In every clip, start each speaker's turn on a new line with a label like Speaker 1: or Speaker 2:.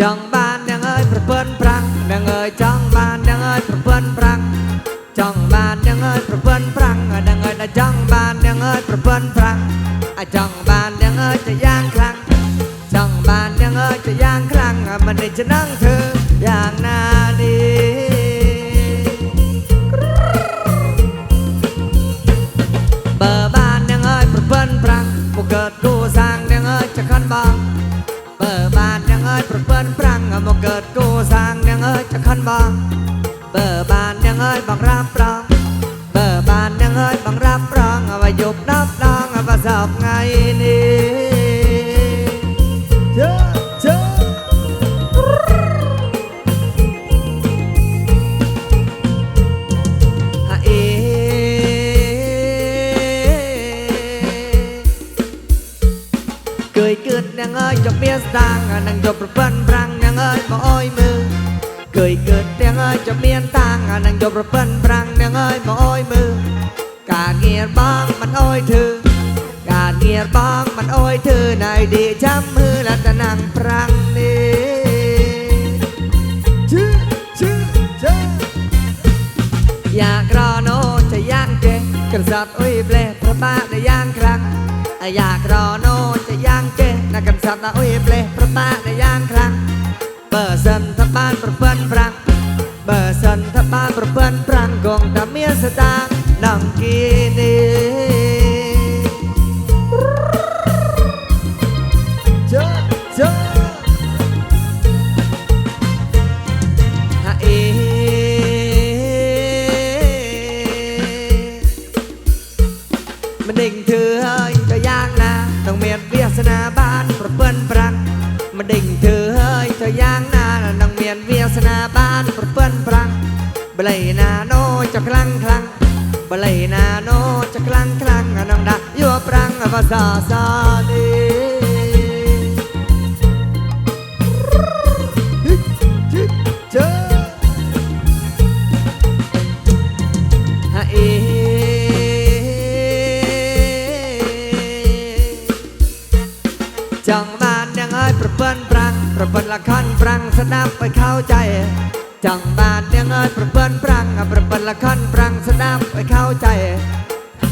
Speaker 1: ចង់បាននាងអើយប្រពន្ធប្រាំងនាងអើយចង់បាននាងអើយប្រពន្ធប្រាំងចង់បាននាងអើយប្រពន្ធប្រាំងនាងអើយដែលចង់បាននាងអើយប្រពន្ធប្រាំងអាចង់បាននាងអើយតែយ៉ាងខ្លាំងចង់បាននាងអើយតែយ៉ាងខ្លាំងមិននេះចំណងធ្វើ បងបើបាននាងអើយបងរាប់ប្រងបើបាននាងអើយបងរាប់ប្រងឲ្យយប់ដល់ដងឲ្យសពថ្ងៃនេះ นังยบระเปิ้นปรังนางเอ้ยมาอ้อยมือ การเงียบบ้างมันอ้อยเธอ การเงียบบ้างมันอ้อยเธอในดีจำมือและตะนางปรังนี้ชื่อชื่อชื่ออยากรอโนจะย่างเจกระสับอุ้ยเปลพระบ้าได้ย่างครั้งอยากรอโนจะย่างเจนะกันสับนะอุ้ยเปลพระบ้าได้ย่างครั้งเปิดเส้นทบ้านประเปิ้นปรัง Besan tepat perban perang gong tamir sedang nang kini บลยนาโนจะคลั่งคลั่งบลยนาโนจะคลั่งคลั่งน้องดายัวปรังภาษาซาดีจังมานยังเอ้ประเปิ้นปรังประเปิ้นละคันปรังสนับไปเข้าใจ จังบาดเนี่ยเงินประเปินปรังอะประเปินละคันปรังสนามไปเข้าใจ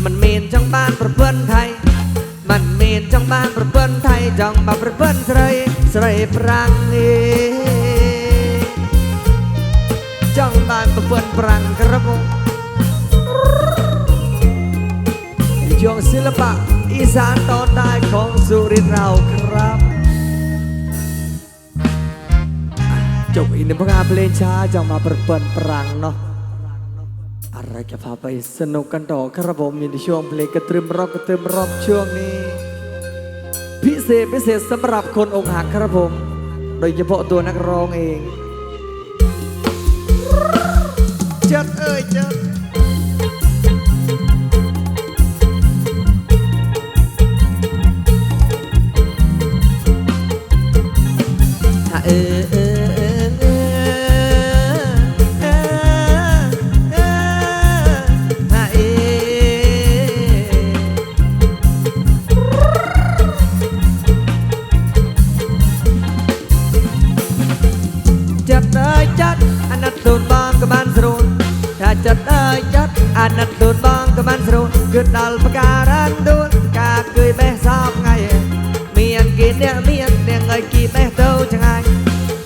Speaker 1: มันมีนจังบ้านประเปินไทย มันมีนจังบ้านประเปินไทยจังบาประเปินสไรสไรปรังเอจังบานประเปินปรังกระบุงยงศิลปะอีสานตอนใต้ของสุรินทร์เราครับ งเนาะอะไรจะพาไปสนุกกันต่อครับผมในช่วงเพลงกระตือมรอบกระตือมรอบช่วงนี้ พิเศษพิเศษสำหรับคนอกหักครับผม โดยเฉพาะตัวนักร้องเอง จัดเอ้ยจัด គឺដល់ផ្ការ៉ាន់ដូនការគួយបេះសពថ្ងៃមានគេអ្នកមានអ្នកឲ្យគេបេះទៅឆ្ងាយ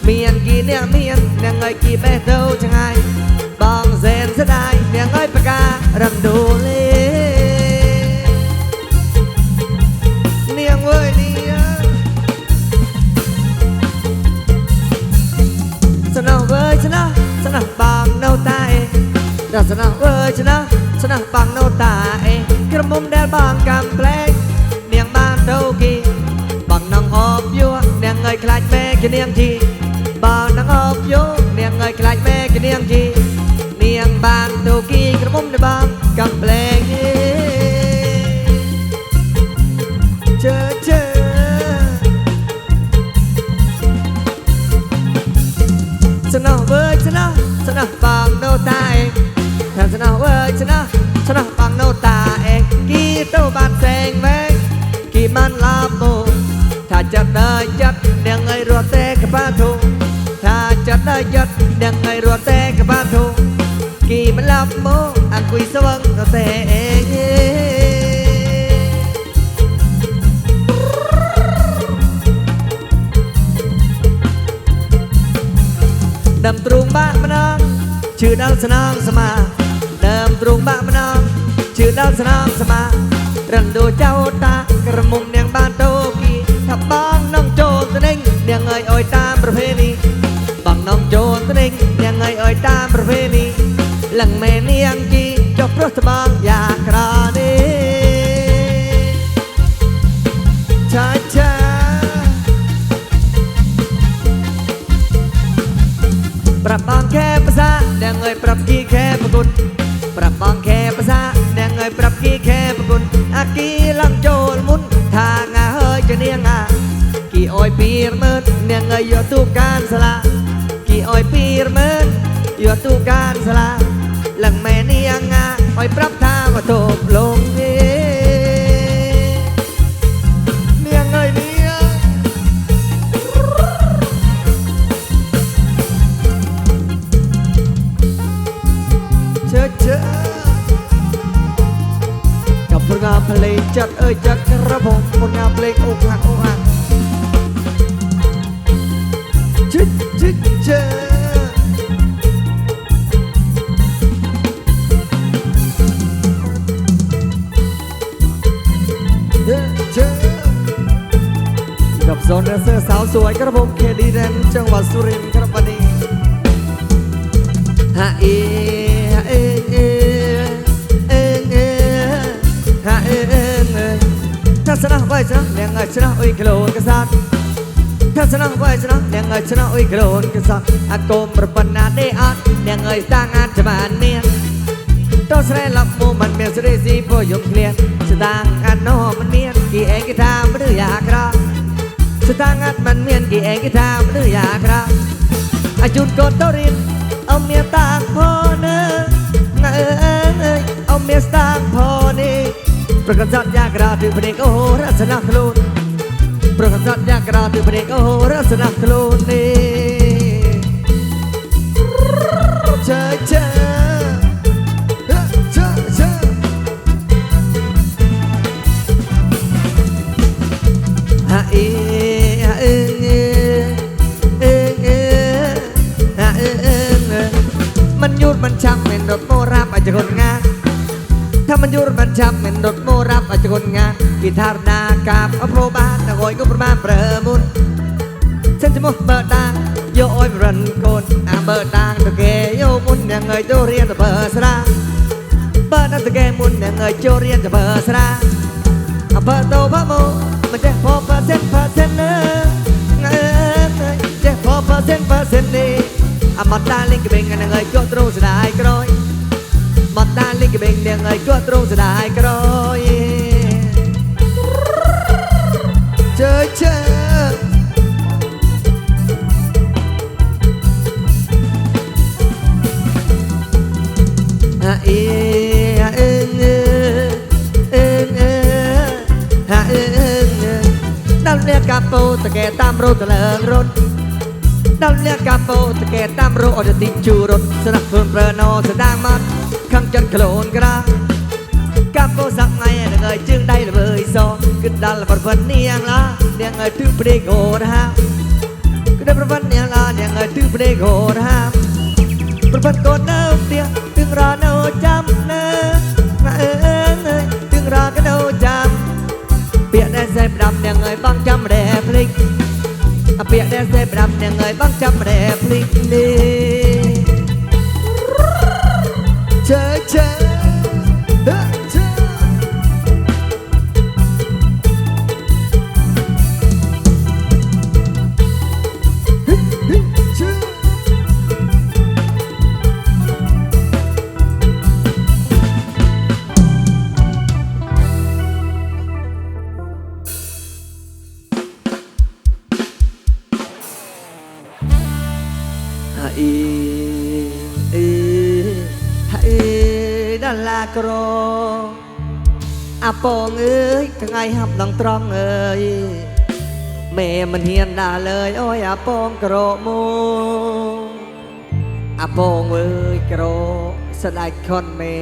Speaker 1: មានគេអ្នកមានអ្នកឲ្យគេបេះទៅឆ្ងាយបងសែនស្ដាយអ្នកឲ្យផ្ការ៉ាន់ដូនលេនាងអើយនាងสนองเวอร์ชนะสนองบางเนาตายดัสนองเวอร์ชนะ ឆ្នាំបាំងណូតាអេក្រមុំដែលបងកំប្លែងនាងបានទៅគីបងនងអបយោនាងឲ្យខ្លាចមេគនាងជីបងនងអបយោនាងឲ្យខ្លាចមេគនាងជីនាងបានទៅគីក្រមុំដែលបងកំប្លែងជើជើស្នោះវើស្នោះស្នោះបងណូតាអេ ឆ្នោះអើយឆ្នោះឆ្នោះបងណូតាអេគីទៅបានផ្សេងមែងគីបានឡាបូថាចិត្តដល់ចិត្តនាងអើយរត់ទេកបាធុថាចិត្តដល់ចិត្តនាងអើយរត់ទេកបាធុគីមិនឡាប់មកអង្គុយស្វឹងទៅទេអេដើមទ្រូងបាក់ម្ដងឈឺដល់ស្នងស្មា ទ្រូងបាក់ម្ដងជឿដល់ស្នងស្មារំដូចៅតាក្រមុំនាងបានតូគីថាបងនងចូលទៅនឹងនាងអើយអើយតាមប្រភេទនេះបងនងចូលទៅនឹងនាងអើយអើយតាមប្រភេទនេះលឹងមេនាងជីចុះប្រុសត្បងយ៉ាក្រនេះឆាឆាប្រាប់បងខែភាសាអ្នកអើយប្រាប់គីខែ អាគីឡើងចូលមុនថាងាហើយជានាងអាគីអើយពីរមើលអ្នកអើយយកទូកានសាលាគីអើយពីរមើលយកទូកានសាលាឡើងមែនាងអាអើយប្រាប់ លើចិត្តរបងមុនណាភ្លេងអូខាអូអាជិតជិតជិតกับโซนเดนเซอร์สาวสวยกระผมเคดีแดนจังหวัดสุรินทร์ครับวันนี้ฮะอี សនាវៃសនានាងឆ្នោអុយក្លូនកសាត់ទស្សនវៃសនានាងឆ្នោអុយក្លូនកសាត់អាកុំប្រពន្ធណាទេអត់នាងអើយតាំងអានច្បាស់នាងតោះស្រែលប់មុំមិនមានស្រីស៊ីពោយំគ្នាស្តាងអាននោះមិនមានគេឯងគេថាមនុស្សយ៉ាក្រស្តាងអានមិនមានគេឯងគេថាមនុស្សយ៉ាក្រអាជូនកូនទៅរៀនអមមានតាំងផងណាអើយអមមានស្តាងផងនេះ ប្រកាសយ៉ាងក្រាទិព្រេកអូរសនាខ្លួនប្រកាសយ៉ាងក្រាទិព្រេកអូរសនាខ្លួននេះចាចាចាចាហាអេហាអេมันยุดมันช่างเป็นรถโมราบอาจจะคนงาน មិនយូរមិនចាំមិនរត់មរាប់អាចគុណងាគីថារណាកាបអប្រូបានអង្គុយក៏ប្រមាណ9សិនឈ្មោះបើដាងយកអុយរិនកូនអាបើដាងទៅគេយកមុនអ្នកឲ្យទៅរៀនទៅបើស្រាបើដាងទៅគេមុនអ្នកឲ្យចូលរៀនទៅបើស្រាអបើទៅបើមកមិនចេះពោប៉ាសិនប៉ាសិនណាចេះពោប៉ាសិនប៉ាសិននេះអមតាលេងក្បេងនឹងឲ្យចូលទ្រូស្ដាយក្រោយ បត់តាលីកបេងនាងឲ្យគាត់ទ្រង់ស្ដាយក្រោយជើជើអាអេអាអេអេអេអាអេដល់លះកាពោតកែតាមរត់តលើងរត់ដល់លះកាពោតកែតាមរត់អត់ទីជួរត់ស្រាប់ខ្លួនប្រើណោស្ដាងមក ខំចិតខ្លួនក្រាំងកាប់ពោសាក់ថ្ងៃនឹងឲ្យជើងដៃល្វើយសគិតដល់ប្រវត្តិនាងឡានាងឲ្យទឺព្រេងហូរហាគិតប្រវត្តិនាងឡានាងឲ្យទឺព្រេងហូរហាប្រវត្តិកូននៅផ្ទះទឹងរនៅចាំនៅម៉ែអើយទឹងរកនៅចាំពាក្យដែលសេះប្រាំនាងឲ្យបងចាំរែភ្លេចអាពាក្យដែលសេះប្រាំនាងឲ្យបងចាំរែភ្លេចនេះ ពងអើយថ្ងៃហាប់ដល់ត្រង់អើយមេមិនហ៊ានដើរលើយអូយអាពងក្រមកអាពងអើយក្រស្ដាច់ខុនមេ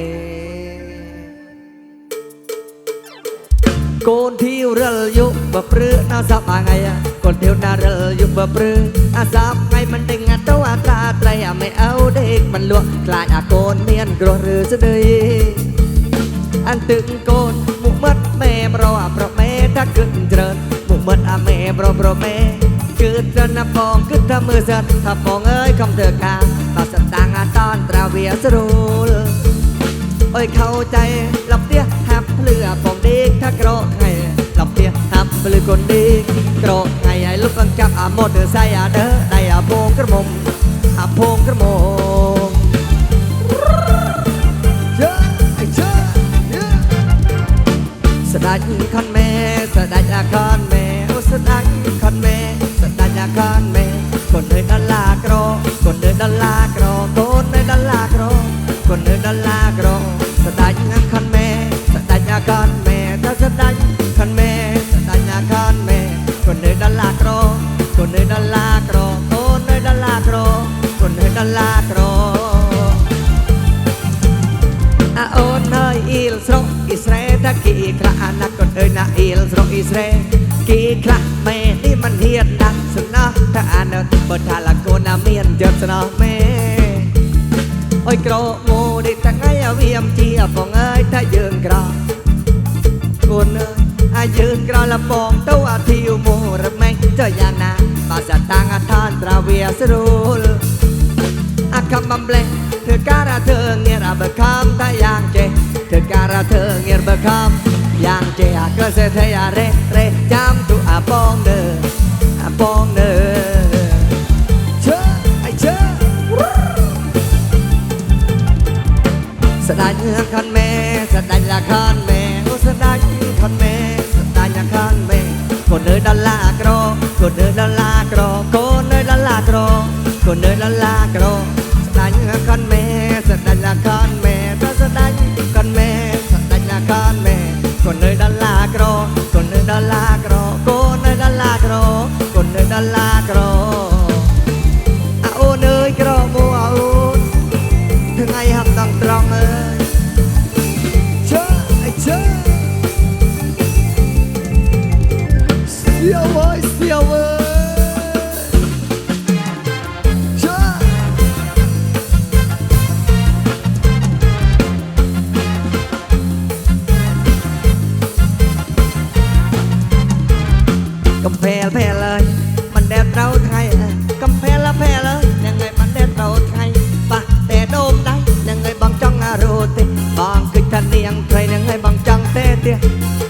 Speaker 1: កូនធីវរិលយុបព្រឺណាសាប់អាងៃកូនធីវណារិលយុបព្រឺអាសាប់ថ្ងៃមិនដឹងអាទៅអាតាត្រីអាមេអៅដេកមិនលក់ខ្លាចអាកូនមានគ្រោះឬស្ដីអន្ទឹងកូន เมบรออะบระเมถ้าเกิดเจิญหมู่มันอาเมบรอบระเมคืดจนับฟองขึ้นทำมือสร็จถ้าฟองเอ้ยคำเธอกาตาอสตางค์อาตอนตราเวียสรูลโอ้ยเข้าใจหลับเตี้ยหับเปลือปองดีถ้ากรอกไงหลับเตี้ยหับเลือคนดีกรอกไงไอ้ลูกกังจับอาหมดเดือใส่อาเด้อได้อาโบกระมมอาโพงกระมม ថាអានបើថាឡាកូនណាមានចិត្តស្នោមេអុយក្រមូនេះថ្ងៃវាមជាបងអើយថាយើងក្រកូនអើយអាយើងក្រលបងទៅអាធៀវមករមែងចុះយ៉ាងណាបើសតាំងអាឋានត្រាវាស្រួលអាកំបំលេះធ្វើការៈធ្វើងារអាបកំតែយ៉ាងចេះធ្វើការៈធ្វើងារបកំយ៉ាងចេះអាកសិទ្ធិអារេរេចា ខនមេស្ដាច់លខនមេអូស្ដាច់ខនមេស្ដាច់លខនមេកូននៅដល់ឡាក្រកូននៅដល់ឡាក្រកូននៅដល់ឡាក្រកូននៅដល់ឡាក្រ កំភែលភែលអើយមិនដែលត្រូវថ្ងៃកំភែលភែលអើយនឹងឯងមិនដែលត្រូវថ្ងៃបាក់តែដូមដៃនឹងឯងបងចង់រត់ទេបងគិតថានាងត្រីនឹងឯងបងចង់តែទេ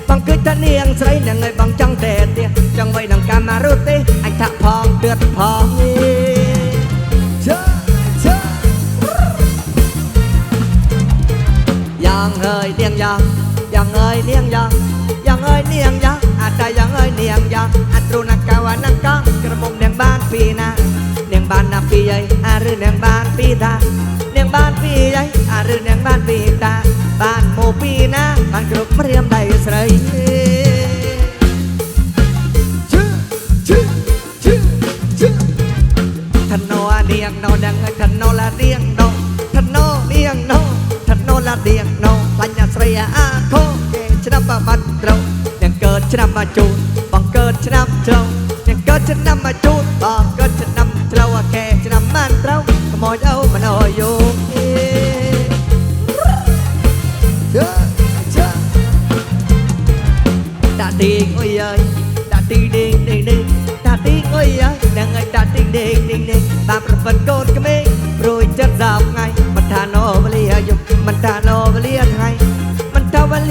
Speaker 1: បងគិតថានាងស្រីនឹងឯងបងចង់តែទេចង់ໄວនឹងកម្មរត់ទេអញថាផងទឿតផងនេះ វណាំកងក្រមុំនាងបានពីណានាងបានណាពីអីអាឬនាងបានពីតានាងបានពីអីអាឬនាងបានពីតាបានមកពីណាបានគ្រប់ព្រាមដៃស្រី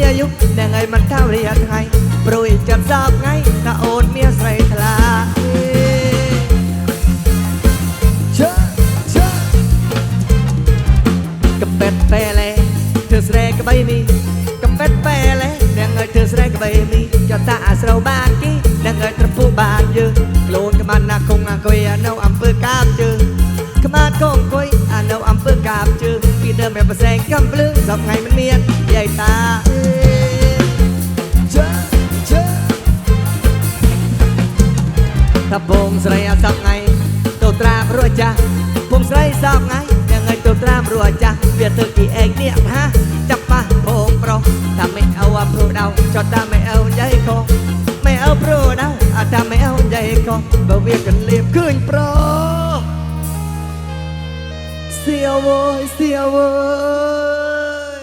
Speaker 1: លាយុគ nàng ơi មិនថាវេលាថ្ងៃព្រួយចិត្តសោកថ្ងៃថាអូនមានស្រីថ្លាជើជើកំពេតពេលេធ្វើស្រែក្បីមីកំពេតពេលេអ្នកអើយធ្វើស្រែក្បីមីចតាអាស្រោបានគីអ្នកអើយត្រពុះបានយើងខ្លួនក្បានណាគង់អង្គុយនៅអំពើកាបជើងក្បានគង់អង្គុយអានៅអំពើកាបជើង ពីដើមតែប្រសែងកំភ្លឺសពថ្ងៃមិនមានយាយតាអេជើជើថាពងស្រីអាសពថ្ងៃទៅត្រាបរួចចាស់ពងស្រីសពថ្ងៃអ្នកត្រាមរួចចាស់វាធ្វើគីឯងនេះ វោយសៀវោយ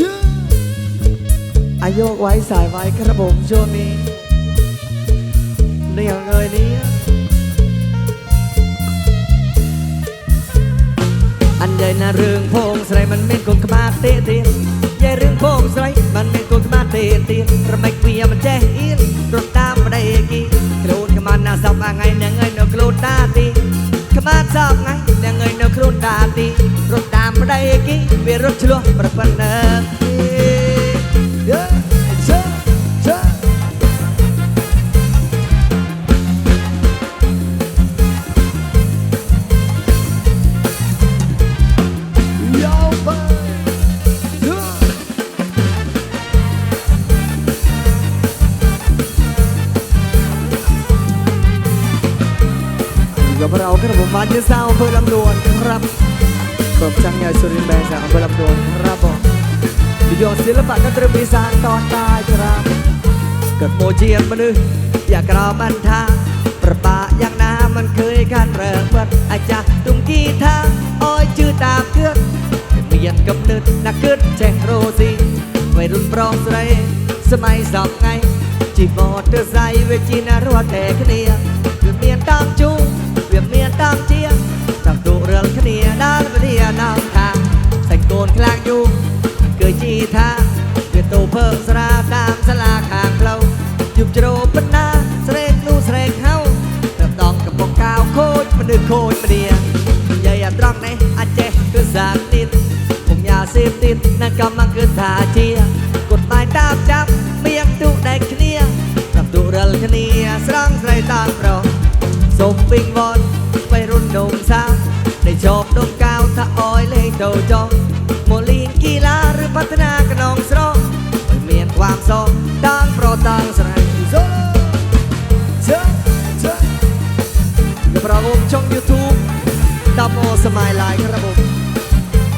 Speaker 1: Yeah อายุไว้สายไว้ครับผมช่วงนี้เนี่ยเงยนี้อันใหญ่นะเรื่องพงสไรมันเม็ดกงขมาเตะเตียนใหญ่เรื่องพงสไรมันเม็ดกงขมาเตะเตียนระไม่เกวียมันแจ้เอียนรถตามมาได้กี่กระโดดขมาหน้าสับอ่างไงเนี่ยเงยเนาะกระโดดตาตี ក្បាលសក់ណាស់អ្នកងើយនៅគ្រូតាទីរត់តាមប្តីគីវារត់ឆ្លោះប្រពន្ធ ตรีอีสานตอนใต้ครับเกิดโมเจียนมาดึอยากกรอบันทางประปาอย่างน้ำมันเคยกันเริ่มเปิดอาจารย์ตุ้งกีทางอ้อยชื่อตามเกือนเมียนกับนึดนักเกิดแจงโรซีวัยรุ่นปรองใสสมัยสอบไงจีบอเตอร์ไซค์เวจีนารัวแต่คเนีย ពើស្រាតាមសាលាខាងផ្លូវជប់ជ្រោបណាស្រែកលូស្រែកហៅត្រឹមដងកំពង់កាវខូចមនុស្សខូចគ្នានិយាយអាត្រង់នេះអាចចេះគឺសាទីតពងញ៉ាសេពទីតនឹងកម្មគឺថាជាគាត់តែតាមចាប់មានទូដែកគ្នាតាមទូរលគ្នាស្រង់ស្រីតាមប្រុសសូមពេញវត្តបៃរុននំសាដែលជាប់ដុំកាវថាអោយលេងទៅចង់ มายหลายครับผม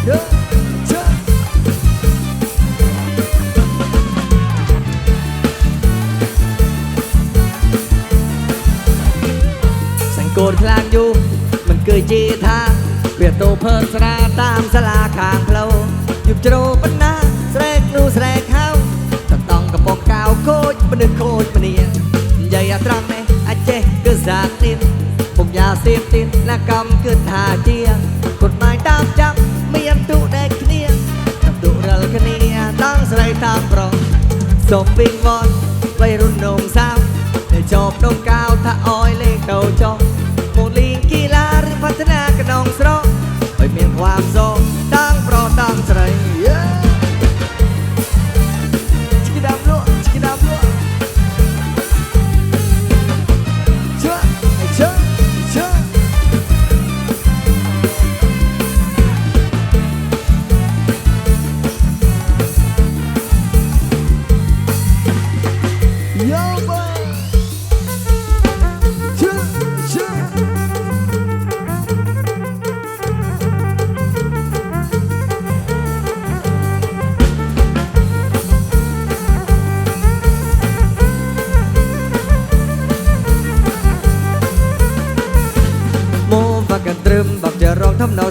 Speaker 1: เด้อเชิญสังโกดคลางอยู่มันเกยจีทางเปียโตเพิ่นสนาตามสลาขางเพลายุบจโรปนาស្រែកនោះស្រែកហៅតន្តងកំពងកៅខូចមនុស្សខូចមនីយាយអាត្រង់នេះអាចេះគឺសាទីន យាសេពទីនណាកម្មគឺថាជាកฎหมายតាមចាប់មានទុដែកគ្នាតាមទុរលគ្នាដល់ស្រីតាមប្រុសសូមវិងវត់វ័យរុននងសាវដែលជាប់ក្នុងកាវថាអោយលេងទៅចុះពូលីងគីឡាឬវឌ្ឍនាក្នុងស្រុក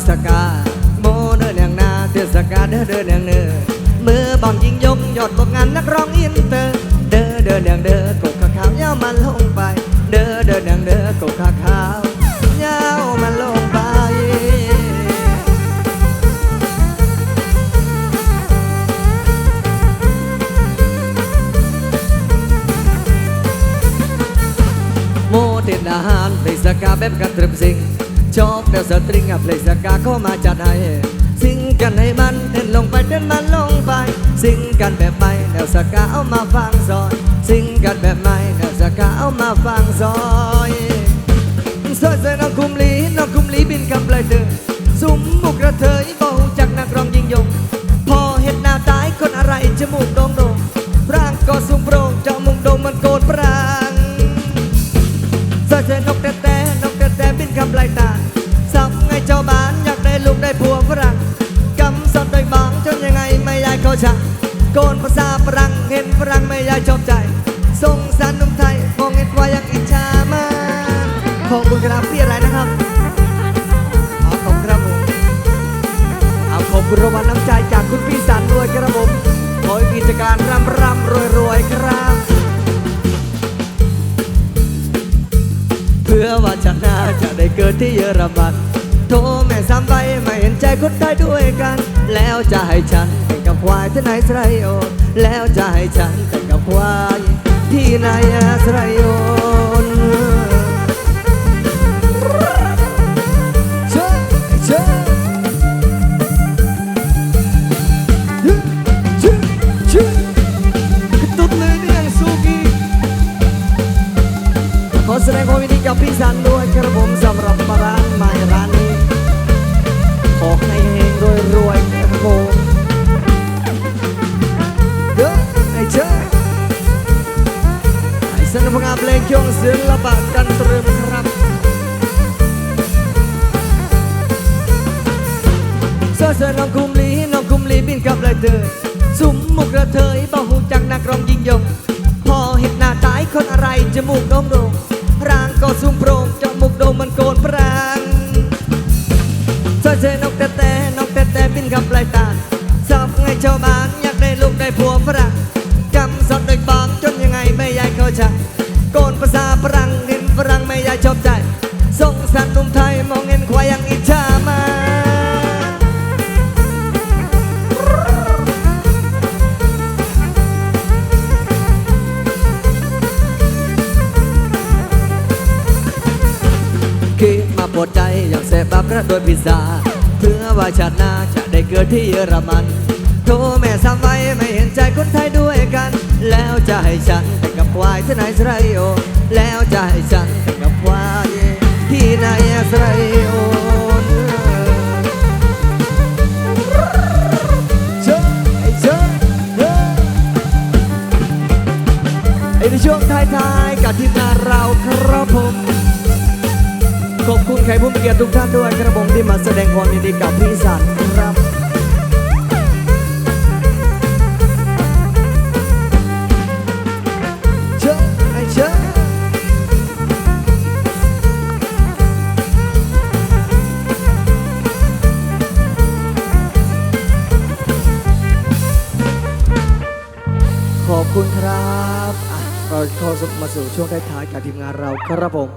Speaker 1: สกาโมเดินอย่างนาเทศกาเดินเดินอย่างเนื้อมือบองยิงยงยอดบอกงานนักร้องอินเตอร์ เดินเดินอย่างเดินกกขาวยาวมันลงไป เดินเดินอย่างเดินกกขาขาวยาวมันลงไปโมเต้นอาหารเพลงสกาแบบกันตรึมสิง ชอบแนวสตริงอะเพลงสกาเข้ามาจัดให้สิงกันให้มันเต้นลงไปเต้นมันลงไปสิงกันแบบใหม่แนวสกาเอามาฟังซอยสิงกันแบบใหม่แนวสกาเอามาฟังซอยซอยใส่น้องคุมลีน้องคุมลีบินกำเลยเดินสุมมุกระเทยบ่หูจักนักร้องยิงยง พอเห็นหน้าตายคนอะไรจมูกโด่งโด่งร่างก็สูงโปร่งจมูกโด่งมันโก โกนภาษาฝรั่งเห็นฝรั่งไม่อยากชอบใจสงสารนุ่มไทยมองเห็นว่าอยากอิจฉามาขอบคุณครับพี่อะไรนะครับอ๋อขอบคุณครับผมเอาขอบคุณรางวัลน้ำใจจากคุณพี่สันด้วยครับผมขอให้กิจการร่ำร่ำรวยรวยครับเพื่อว่าชาติหน้าจะได้เกิดที่เยอรมัน โทรแม่ซ้ำไปไม่เห็นใจคนไทยด้วยกัน แล้วจะให้ฉันแต่งกับควายที่ไหนสไรโอแล้วจะให้ฉันแต่งกับควายที่ไหนสไรโอนเชิญเชิญเชิญเชิญกระตุ้นเลยเนี่ยสุกี้ขอแสดงความยินดีกับพี่สัน นกแต่แต่นกแต่แต่บินกับปลายตาสอบไงชาวบ้านอยากได้ลูกได้ผัวฝรั่งจำสอนเด็กบางจนยังไงไม่ยายเข้าใจโกนภาษาฝรั่งเห็นฝรั่งไม่ยายชอบใจสงสารนุ่มไทยมองเห็นควายยังอิจฉามาคิดมาปวดใจอยากเสพบับระโดยพิซซ่า ว่าชาติหน้าจะได้เกิดที่เยอรมันโทรแม่ซ้ำไว้ไม่เห็นใจคนไทยด้วยกัน แล้วจะให้ฉันแต่งกับควายที่ไหนสไรโอแล้วจะให้ฉันแต่งกับควายที่ไหนสไรโอเชิญไอ้เชิญเฮ้ยไอ้ในช่วงท้ายๆกับทีมงานเราครับผม ขอบคุณใครผู้มีเกียรติทุกท่านด้วยครับผม ที่มาแสดงความยินดีกับพี่สันครับเชิญไอ้เชิญขอบคุณครับอะเราเข้ามาสู่ช่วงท้ายๆกับทีมงานเราครับผม